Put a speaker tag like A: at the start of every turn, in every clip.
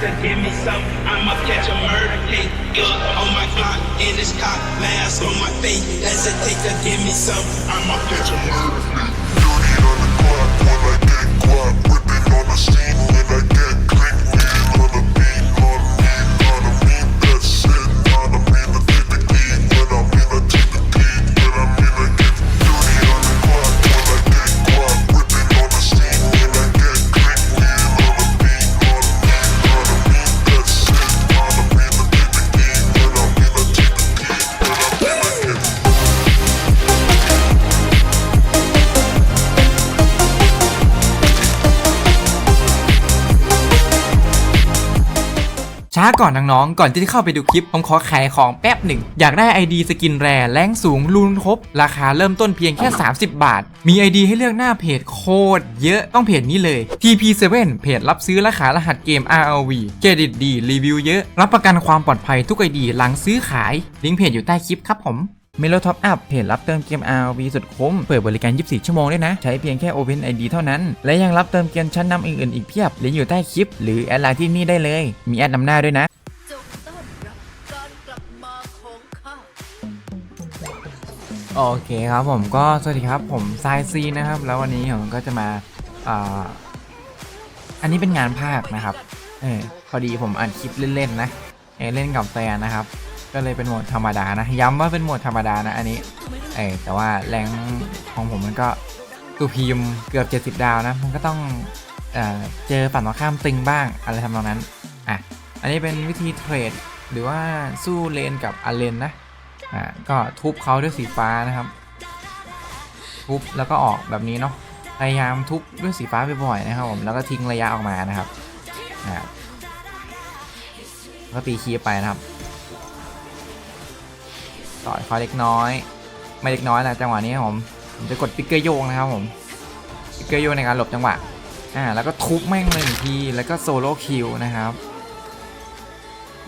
A: to give me some. I'ma catch a murder case. Yeah, on my Glock in this cop, mask on my face. Hesitate to give me some. I'ma catch a murder case.
B: Dirty on the clock when I get guap. Whipping on the scene when I get click.
C: ช้าก่อนน้องๆ ก่อนที่จะเข้าไปดูคลิป ผมขอขายของแป๊บหนึ่ง อยากได้ ID สกินแรแรงสูงรูนครบ ราคาเริ่มต้นเพียงแค่ 30 บาท มี ID ให้เลือกหน้าเพจโคตรเยอะต้องเพจนี้เลย TP7 เพจรับซื้อและขายรหัสเกม RLV เครดิตดีรีวิวเยอะ รับประกันความปลอดภัยทุก ID หลังซื้อขาย ลิงก์เพจอยู่ใต้คลิปครับผม เมโลท็อปอัพเพจรับเติมเกม RV สุดคุ้ม เปิดบริการ 24 ชั่วโมงด้วยนะ ใช้เพียงแค่ Open ID เท่านั้น และยังรับเติมเกมชั้นนำอื่นๆอีกเพียบลิงก์อยู่ใต้คลิป หรือแอดไลน์ที่นี่ได้เลย มีแอดนำหน้าด้วยนะ
D: จงต้อนรับการกลับมาของข้า
C: โอเคครับผมก็สวัสดีครับผมทรายซีนะครับ แล้ววันนี้ผมก็จะมาอ่าอันนี้เป็นงานภาคนะครับ เออพอดีผมอัดคลิปเล่นๆนะเออเล่นกับแฟนนะครับ ก็เลยเป็นโหมดธรรมดานะ ย้ำว่าเป็นโหมดธรรมดานะอันนี้เออแต่ว่าแรงของผมมันก็ตูพีมเกือบ 70 ดาวนะ มันก็ต้องเออเจอฝั่งตรงข้ามตึงบ้างอะไรทำนองนั้นอะอันนี้เป็นวิธีเทรดหรือว่าสู้เลนกับอาเลนนะอ่าก็ทุบเขาด้วยสีฟ้านะครับ ทุบแล้วก็ออกแบบนี้เนาะพยายามทุบด้วยสีฟ้าบ่อยๆนะครับผมแล้วก็ทิ้งระยะออกมานะครับอ่าก็ตีคีไปนะครับ ต่อยเขาเล็กน้อย ไม่เล็กน้อยนะจังหวะนี้ครับผมผมจะกดปิกเกอร์โยงนะครับผมปิกเกอร์โยงในการหลบจังหวะอ่าแล้วก็ทุบแม่งเลยหนึ่งทีแล้วก็โซโล่คิวนะครับ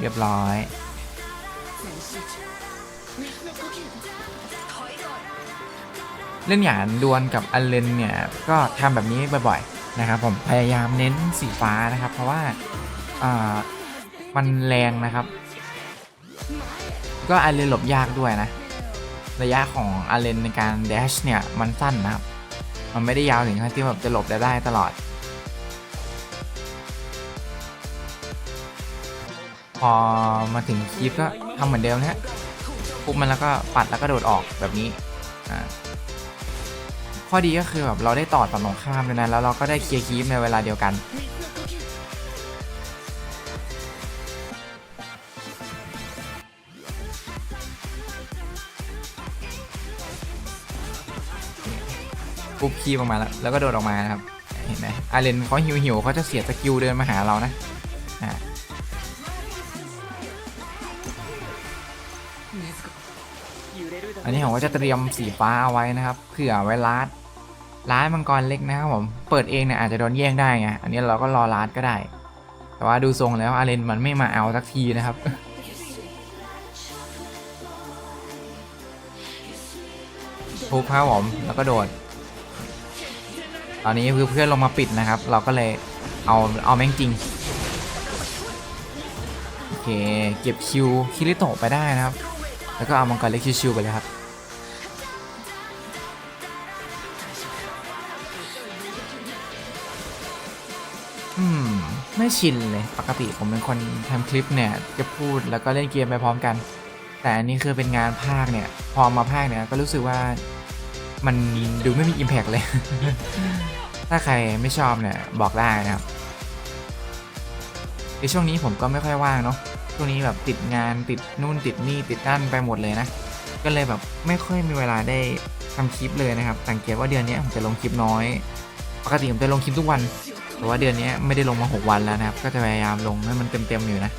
C: เรียบร้อยเล่นหยานดวลกับอัลเลนเนี่ย ก็ทำแบบนี้บ่อยๆนะครับผมพยายามเน้นสีฟ้านะครับ เพราะว่าอ่ามันแรงนะครับ ก็อัลเลนหลบยากด้วยนะ ระยะของอัลเลนในการเดชเนี่ย มันสั้นนะครับ มันไม่ได้ยาวถึงขั้นที่แบบจะหลบได้ได้ตลอด พอมาถึงคลิปก็ทำเหมือนเดิมนะฮะปุ๊บมันแล้วก็ปัดแล้วก็โดดออกแบบนี้อ่าข้อดีก็คือแบบเราได้ต่อฝั่งตรงข้ามเลยนะแล้วเราก็ได้เคลียร์คีฟในเวลาเดียวกัน ปุ๊บคีบออกมาแล้วแล้วก็โดดออกมานะครับเห็นไหมอาเลนเขาหิวหิวๆเขาจะเสียสกิลเดินมาหาเรานะอ่าอันนี้ผมก็จะเตรียมสีฟ้าเอาไว้นะครับเผื่อไว้ลาดร้านมังกรเล็กนะครับผมเปิดเองเนี่ยอาจจะโดนแย่งได้ไงอันนี้เราก็รอลาดก็ได้ แต่ว่าดูทรงแล้วอาเลนมันไม่มาเอาสักทีนะครับทุบครับผมแล้วก็โดด ตอนนี้เพื่อนลงมาปิดนะครับ เราก็เลยเอาเอาแม่งจริงโอเคเก็บคิวคิริโตะไปได้นะครับ แล้วก็เอามังกรเล็กชิวๆไปเลยครับอืมไม่ชินเลยปกติผมเป็นคนทำคลิปเนี่ยจะพูดแล้วก็เล่นเกมไปพร้อมกัน แต่อันนี้คือเป็นงานภาคเนี่ย พอมาภาคเนี่ยก็รู้สึกว่ามันดูไม่มี Impact เลย ถ้าใครไม่ชอบเนี่ยบอกได้นะครับในช่วงนี้ผมก็ไม่ค่อยว่างเนาะช่วงนี้แบบติดงานติดนู่นติดนี่ติดนั่นไปหมดเลยนะ ก็เลยแบบไม่ค่อยมีเวลาได้ทำคลิปเลยนะครับสังเกตว่าเดือนนี้ผมจะลงคลิปน้อย ปกติผมจะลงคลิปทุกวัน แต่ว่าเดือนนี้ไม่ได้ลงมา 6 วันแล้วนะครับ ก็จะพยายามลงให้มันเต็มๆอยู่นะ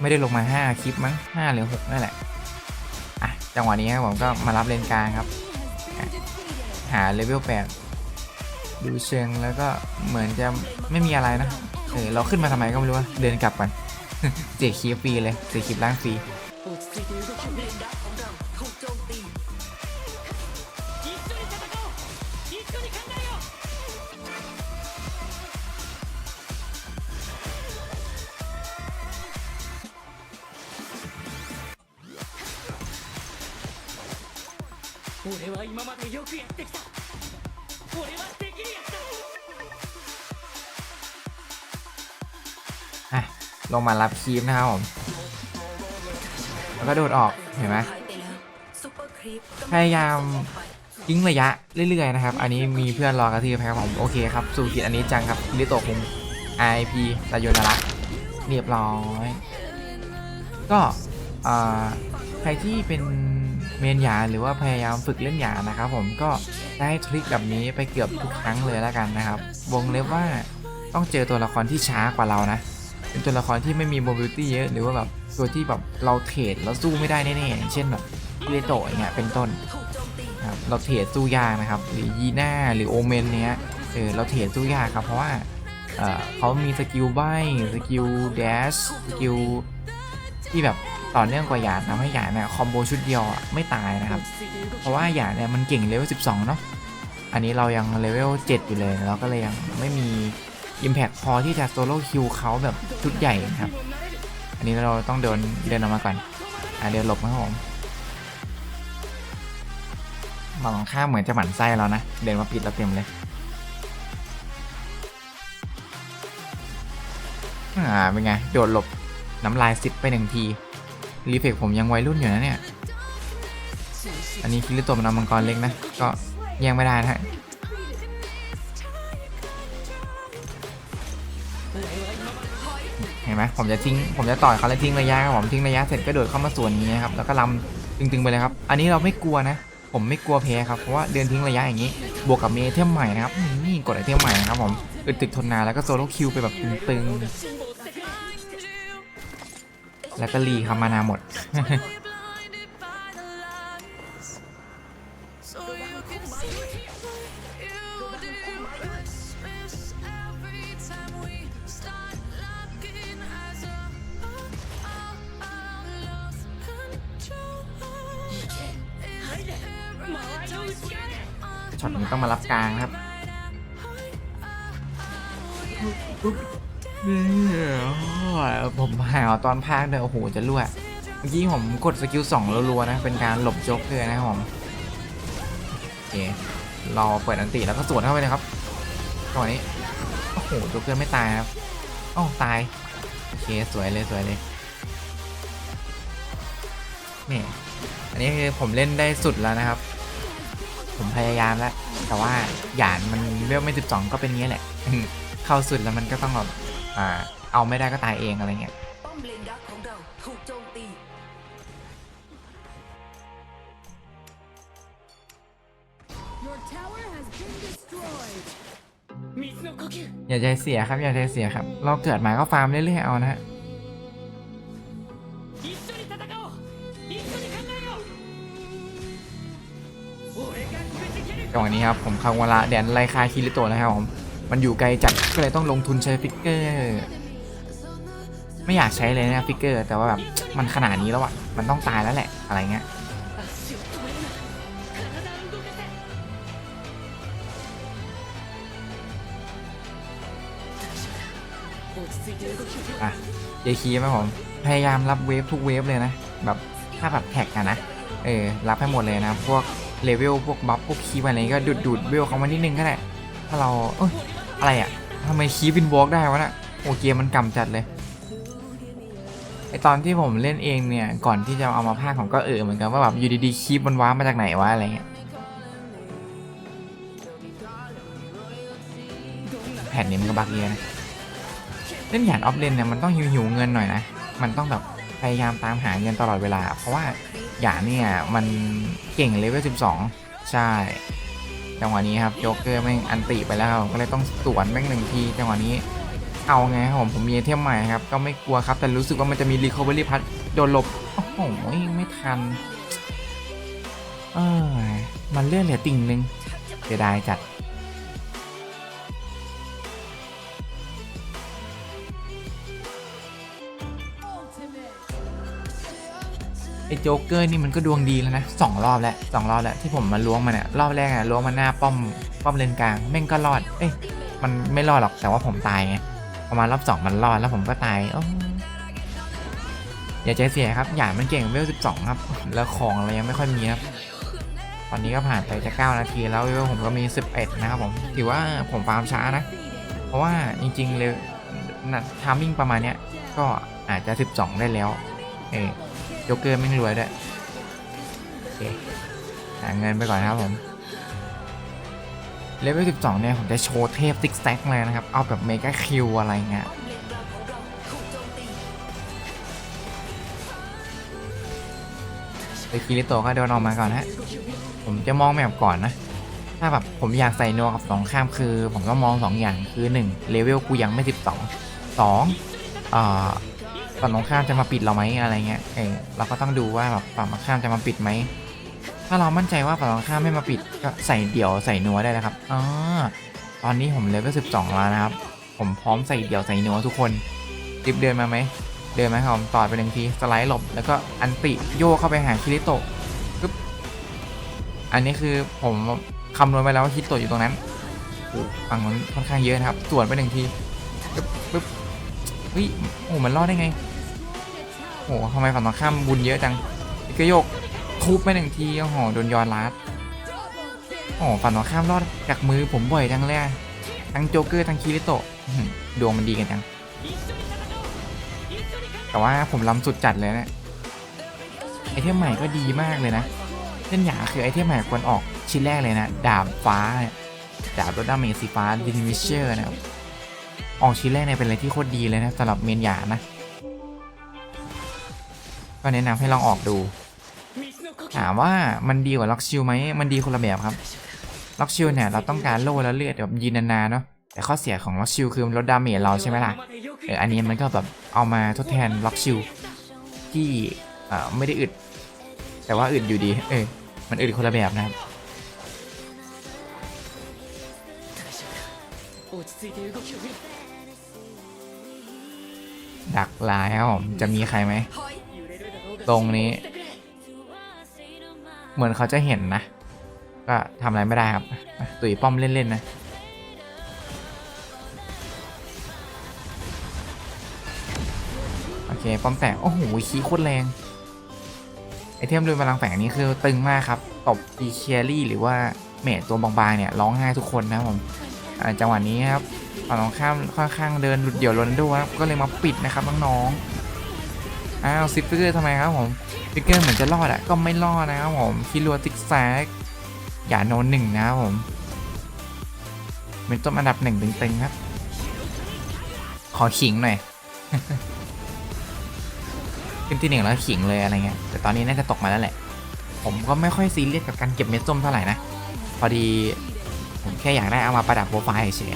C: ไม่ได้ลงมา 5 คลิปมั้ง5หรือ6นั่นแหละ อะ จังหวะนี้ครับผมก็มารับเลนกลางครับ หาเลเวล8ดูเชิงแล้วก็เหมือนจะไม่มีอะไรนะเออเราขึ้นมาทำไมก็ไม่รู้ว่าเดินกลับกันเสียคลิปฟรีเลยเสียคลิปล่างฟรี
E: 俺は今までよくやってきた俺はできるやつだ
C: อ่ะ ลงมารับคีฟนะครับผม แล้วก็โดดออก เห็นไหม
D: หายไปแล้วซุปเปอร์ครีปกำลัง
C: พยายาม
D: ออกไป
C: ทิ้งระยะเรื่อยๆนะครับ อันนี้มีเพื่อนรอกระทืบครับผม โอเคครับ สู่กิจอันนี้จังครับลิโตะคุง IP ตายโยนาระเรียบร้อย ก็อ่าใครที่เป็น เมนหยาหรือว่าพยายามฝึกเล่นหยานะครับผมก็ได้ทริคแบบนี้ไปเกือบทุกครั้งเลยแล้วกันนะครับ วงเล็บว่าต้องเจอตัวละครที่ช้ากว่าเรานะ เป็นตัวละครที่ไม่มีโมบิลิตี้เยอะหรือว่าแบบตัวที่แบบเราเทรดแล้วสู้ไม่ได้แน่ๆอย่างเช่นแบบเลโตะอยเงี้ยเป็นต้นครับเราเทรดสู้ยากนะครับ หรือยีน่าหรือโอเมนเนี้ยเออเราเทรดสู้ยากครับเพราะว่าเออเขามีสกิลใบสกิลแดชสกิลที่แบบ ต่อเนื่องกว่าหยาดทำให้หยาดเนี่ยคอมโบชุดเดียวอะไม่ตายนะครับ เพราะว่าหยาดเนี่ยมันเก่งเลเวล 12 เนาะ อันนี้เรายังเลเวล 7 อยู่เลยเราก็เลยยังไม่มี Impact พอที่จะโซโล่คิวเขาแบบชุดใหญ่นะครับ อันนี้เราต้องเดินเดินออกมาก่อน อะเดินหลบนะครับผมมองข้ามเหมือนจะหมั่นไส้เรานะ เดินมาปิดเราเต็มเลยอ่าเป็นไง โดดหลบน้ำลายซิปไปหนึ่งที รีเฟกผมยังวัยรุ่นอยู่นะเนี่ย อันนี้คิริโตะมันเอามังกรเล็กนะ ก็แย่งไม่ได้นะฮะเห็นไหมผมจะทิ้ง ผมจะต่อยเขาแล้วทิ้งระยะครับผมทิ้งระยะเสร็จก็โดดเข้ามาส่วนนี้นะครับ แล้วก็ลำตึงๆไปเลยครับ อันนี้เราไม่กลัวนะ ผมไม่กลัวแพ้ครับ เพราะว่าเดินทิ้งระยะอย่างนี้ บวกกับเมเทมใหม่นะครับ นี่กดไอเทมใหม่นะครับผม อึดตึกทนนานแล้วก็โซโล่คิวไปแบบตึงๆ แล้วก็รีคามานาหมด ช็อตนี้ต้องมารับกลางนะครับ ผมหาวตอนพากเดี๋ยวโอ้โหจะรั่วเมื่อกี้ผมกดสกิลสองรัวๆนะ เป็นการหลบโจ๊กเลยนะครับผมโอเครอเปิดอันติแล้วก็สวนเข้าไปเลยครับตอนนี้โอ้โหโจ๊กเกอร์ไม่ตายครับอ้าวตายโอเคสวยเลยสวยเลยนี่อันนี้คือผมเล่นได้สุดแล้วนะครับ ผมพยายามแล้ว แต่ว่าหยานมันเวลไม่ 12 ก็เป็นงี้แหละ เข้าสุดแล้วมันก็ต้องแบบ เอาไม่ได้ก็ตายเองอะไรเงี้ย
D: อ
C: ย่าใจเสียครับอย่าใจเสียครับ เราเกิดมาก็ฟาร์มเรื่อยๆเอานะฮะจังหวะนี้ครับผมคางวาระแดนไลคาคิริโตนะครับผม มันอยู่ไกลจัดก็เลยต้องลงทุนใช้ฟิกเกอร์ ไม่อยากใช้เลยนะฟิกเกอร์ แต่ว่าแบบมันขนาดนี้แล้วอะมันต้องตายแล้วแหละอะไรเงี้ยอะเยคีไหมผมพยายามรับเวฟทุกเวฟเลยนะ แบบถ้าแบบแท็กอะนะ เออ รับให้หมดเลยนะ พวกเลเวล พวกบัฟ พวกคีบอะไรก็ดูดดูดเวลเขามานิดนึงก็ได้ ถ้าเราเออ อะไรอะทำไมคีบินวอล์กได้วะน่ะโอเกมมันกำจัดเลยไอตอนที่ผมเล่นเองเนี่ย ก่อนที่จะเอามาพากย์ผมก็เออเหมือนกันว่าแบบอยู่ดีๆคีบมันว้ามาจากไหนวะอะไรเงี้ยแผ่นนี้มันก็บักเยอะนะเล่นหยาดออฟเลนเนี่ยมันต้องหิวหิวๆเงินหน่อยนะ มันต้องแบบพยายามตามหาเงินตลอดเวลา เพราะว่าหยาดเนี่ยมันเก่งเลเวล 12 ใช่ จังหวะนี้ครับโจ๊กเกอร์แม่งอันติไปแล้วครับก็เลยต้องสวนแม่งหนึ่งทีจังหวะนี้เอาไงครับผมผมมีไอเทมใหม่ครับก็ไม่กลัวครับแต่รู้สึกว่ามันจะมีรีคอเวอรี่พัทโดนหลบโอ้โหไม่ทันเออมันเลื่อนเหลือติ่งนึงเสียดายจัด ไอ้โจ๊กเกอร์นี่มันก็ดวงดีแล้วนะสองรอบแล้วสองรอบแล้วที่ผมมาล้วงมาเนี่ยรอบแรกอะล้วงมาหน้าป้อมป้อมเลนกลางแม่งก็รอด เอ้ยมันไม่รอดหรอกแต่ว่าผมตายไงประมาณรอบสองมันรอดแล้วผมก็ตายออย่าใจเสียครับหยาดมันเก่งเวล12ครับ แล้วของเรายังไม่ค่อยมีครับตอนนี้ก็ผ่านไปจะ9นาทีแล้วเวลผมก็มี11นะครับผมถือว่าผมฟาร์มช้านะ เพราะว่าจริงๆเลยทามมิ่งประมาณเนี้ยก็อาจจะ12ได้แล้ว เออ โจ๊กเกอร์ไม่รวยด้วยโอเคหาเงินไปก่อนนะครับผมเลเวล12 เนี่ย ผมจะโชว์เทพซิกแซกเลยนะครับ เอาแบบเมกาคิวอะไรเงี้ย
D: เลนกลางของเราถูกโจมตี
C: ไปคิริโตก็เดินออกมาก่อนฮะ ผมจะมองแบบก่อนนะ ถ้าแบบผมอยากใส่นัวกับสองข้ามคือ ผมก็มองสองอย่างคือ1เลเวลกูยังไม่ 12 2อ่อ ฝั่งตรงข้ามจะมาปิดเราไหมอะไรเงี้ย เออเราก็ต้องดูว่าแบบฝั่งตรงข้ามจะมาปิดไหม ถ้าเรามั่นใจว่าฝั่งตรงข้ามไม่มาปิดก็ใส่เดี่ยวใส่นัวได้เลยครับอ๋อตอนนี้ผมเลเวล12แล้วนะครับ ผมพร้อมใส่เดี่ยวใส่นัวทุกคนรีบเดินมาไหม เดินมาครับต่อยไปหนึ่งทีสไลด์หลบ แล้วก็อันติโยเข้าไปหาคิริโตะปึ๊บ อันนี้คือผมคำนวณไปแล้วว่าคิริโตะอยู่ตรงนั้นฝั่งมันค่อนข้างเยอะนะครับสวนไปหนึ่งทีปึ๊บปึ๊บเฮ้ยโอ้มันรอดได้ไง โอ้ทำไมฝั่งตรงข้ามบุญเยอะจังอีกโยกทุบไปหนึ่งทีโอ้โหโดนย้อนลัดโอ้โหฝั่งตรงข้ามรอดจากมือผมบ่อยจังเลยทั้งโจเกอร์ทั้งคิริโต้ดวงมันดีกันจัง แต่ว่าผมล้ำสุดจัดเลยนะไอเทมใหม่ก็ดีมากเลยนะเส้นหยาคือไอเทมใหม่ควรออกชิ้นแรกเลยนะดาบฟ้าเนี่ยดาบรถดาเมจสีฟ้าดินวิเชอร์นะครับออกชิ้นแรกเนี่ยเป็นอะไรที่โคตรดีเลยนะสำหรับเมนหยานะ ก็แนะนำให้ลองออกดู ถามว่ามันดีกว่าล็อกชิลไหมมันดีคนละแบบครับ ล็อกชิลเนี่ยเราต้องการโล่แล้วเลือดแบบยืนนานๆเนาะแต่ข้อเสียของล็อกชิลคือลดดาเมจเราใช่ไหมล่ะเอออันนี้มันก็แบบเอามาทดแทนล็อกชิลที่เอ่อไม่ได้อึด แต่ว่าอึดอยู่ดี เออมันอึดคนละแบบนะครับดักลายครับจะมีใครไหม ตรงนี้ เหมือนเขาจะเห็นนะ ก็ทำอะไรไม่ได้ครับตุ๋ยป้อมเล่น ๆ นะโอเค ป้อมแตกโอ้โหคีโคตรแรง ไอเทมลุยพลังแฝงนี้คือตึงมากครับ ตบอีเคียรี่หรือว่าเมทตัวบางๆเนี่ย ร้องไห้ทุกคนนะผมจังหวะนี้ครับฝั่งตรงข้ามค่อนข้างเดินหลุดเดี่ยวลนด้วยครับก็เลยมาปิดนะครับน้องๆ อ้าวซิปเปอร์ทำไมครับผมฟิกเกอร์เหมือนจะรอดอะก็ไม่รอดนะครับผมคิรัวติกแซกอย่าโนนหนึ่งนะครับผมเป็นต้นอันดับหนึ่งตึงๆครับ ขอขิงหน่อยขึ้นที่หนึ่งแล้วขิงเลยอะไรเงี้ยแต่ตอนนี้น่าจะตกมาแล้วแหละ ผมก็ไม่ค่อยซีเรียสกับการเก็บเม็ดส้มเท่าไหร่นะ พอดีผมแค่อยากได้เอามาประดับโปรไฟล์เฉย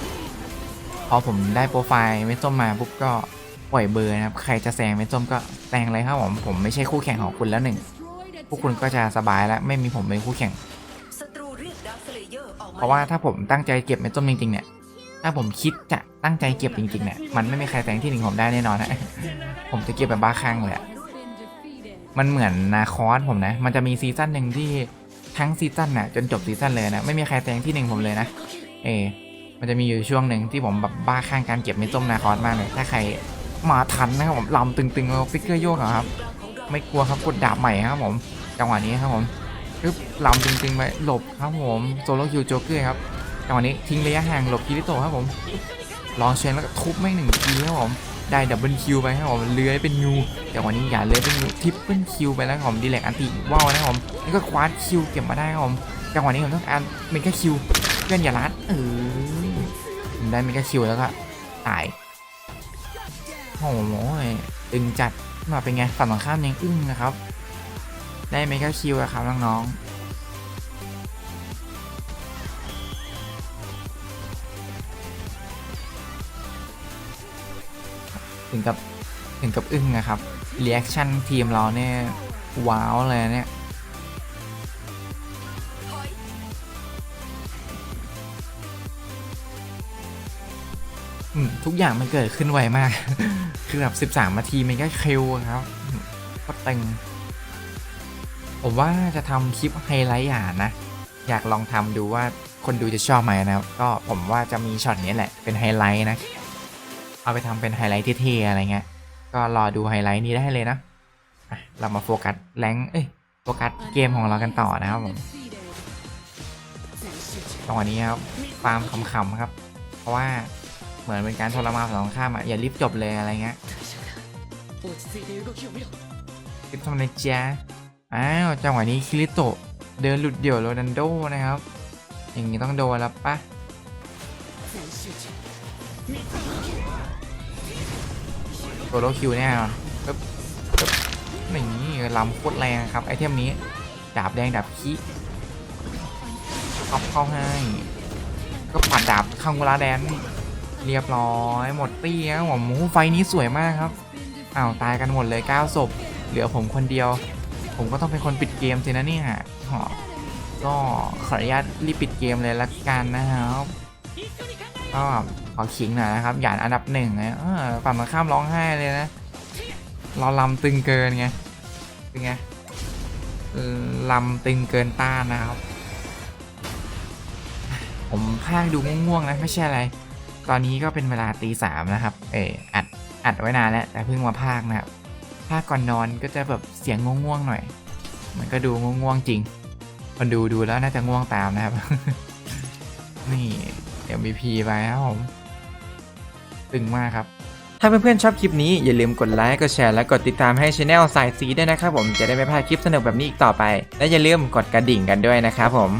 C: ๆพอผมได้โปรไฟล์เม็ดส้มมาปุ๊บก็ ปล่อยเบอร์นะครับ ใครจะแซงเม็ดส้มก็แซงเลยครับผม ผมไม่ใช่คู่แข่งของคุณแล้วหนึ่ง พวกคุณก็จะสบายแล้วไม่มีผมเป็นคู่แข่ง
D: เพ
C: ราะว่าถ้าผมตั้งใจเก็บเม็ดส้มจริงๆเนี่ย ถ้าผมคิดจะตั้งใจเก็บจริงๆเนี่ยมันไม่มีใครแซงที่หนึ่งผมได้แน่นอนนะ ผมจะเก็บแบบบ้าคลั่งเลยอะมันเหมือนนาคอสผมนะ มันจะมีซีซั่นหนึ่งที่ทั้งซีซั่นน่ะจนจบซีซั่นเลยนะ ไม่มีใครแซงที่หนึ่งผมเลยนะ เอ มันจะมีอยู่ช่วงหนึ่งที่ผมแบบบ้าคลั่งการเก็บเม็ดส้มนาคอสมากเลย ถ้าใคร มาทันนะครับผมลำตึงๆเอาฟิกเกอร์โยกอครับ ไม่กลัวครับกดดาบใหม่ครับผมจังหวะนี้ครับผมปึ๊บลำตึงๆไปหลบครับผมโซโลคิวโจ๊กเกอร์ครับจังหวะนี้ทิ้งระยะห่างหลบคิริโตครับผมลองเชนแล้วก็ทุบไม่งหนึ่งทีครับผมได้ดับเบิลคิวไปครับผมเลื้อยเป็นยูจังหวะนี้อย่าเลื้อยเป็นยูทิปเปิลคิวไปแล้วครับผมดีแลกอันติว้าวนะครับผมแล้วก็คว้าคิวเก็บมาได้ครับผมจังหวะนี้ผมต้องการเมกาคิวเพื่อนอย่าลัดเออผมได้เมกาคิวแล้วก็ตาย โอ้โหตึงจัดมาเป็นไงฝั่งตรงข้ามยังอึ้งนะครับ ได้เมกาคิวอะครับน้องๆถึงกับถึงกับอึ้งนะครับรีแอคชั่นทีมเราเนี่ยว้าวเลยเนี่ย ทุกอย่างมันเกิดขึ้นไวมาก คือแบบ13นาทีมันก็คิวะครับก็เตึงผมว่าจะทำคลิปไฮไลท์อ่านนะ อยากลองทำดูว่าคนดูจะชอบไหมนะครับ ก็ผมว่าจะมีช็อตนี้แหละเป็นไฮไลท์นะ เอาไปทำเป็นไฮไลท์เท่ๆอะไรเงี้ย ก็รอดูไฮไลท์นี้ได้เลยนะเรามาโฟกัสแรงเอ้ย โฟกัสเกมของเรากันต่อนะครับผมตอนนี้ครับฟาร์มขำๆครับ เพราะว่า เหมือนเป็นการทรมานสองข้ามอะอย่ารีบจบเลยอะไรเงี้ยรีบทำอะไรจ้าอ้าวจังหวะนี้คิริโตะเดินหลุดเดี่ยวโรนันโดนะครับ อย่างนี้ต้องโดนแล้วปะ
E: ตัว
C: โลคิวแน่นอนปึ๊บปึ๊บอย่างนี้ลำโคตรแรงครับไอเทมนี้ดาบแดงดาบขี้เข้าให้ ก็ปัดดาบข้างเวลาแดน เรียบร้อยหมดตี้ครับผมโอ้โหไฟนี้สวยมากครับอ้าวตายกันหมดเลย9ศพเหลือผมคนเดียว ผมก็ต้องเป็นคนปิดเกมสินะเนี่ยหอก็ขออนุญาตรีบปิดเกมเลยละกันนะครับก็ขอขิงหน่อยนะครับหยานอันดับหนึ่งนะเออฝั่งตรงข้ามร้องไห้เลยนะเราลำตึงเกินไงเป็นไงลำตึงเกินต้านนะครับ ผมพากดูง่วงๆนะไม่ใช่อะไร ตอนนี้ก็เป็นเวลาตีสามนะครับ เอออัด อัดไว้นานแล้ว แต่เพิ่งมาพากนะครับพากก่อนนอนก็จะแบบเสียงง่วงๆหน่อย มันก็ดูง่วงๆจริง คนดูดูแล้วน่าจะง่วงตามนะครับ นี่ MVP ไปครับผม ตึงมากครับ ถ้าเพื่อนๆชอบคลิปนี้อย่าลืมกดไลค์ กดแชร์ และกดติดตามให้ช anel สายสีด้วยนะครับผม จะได้ไม่พลาดคลิปสนุกแบบนี้อีกต่อไป และอย่าลืมกดกระดิ่งกันด้วยนะครับผม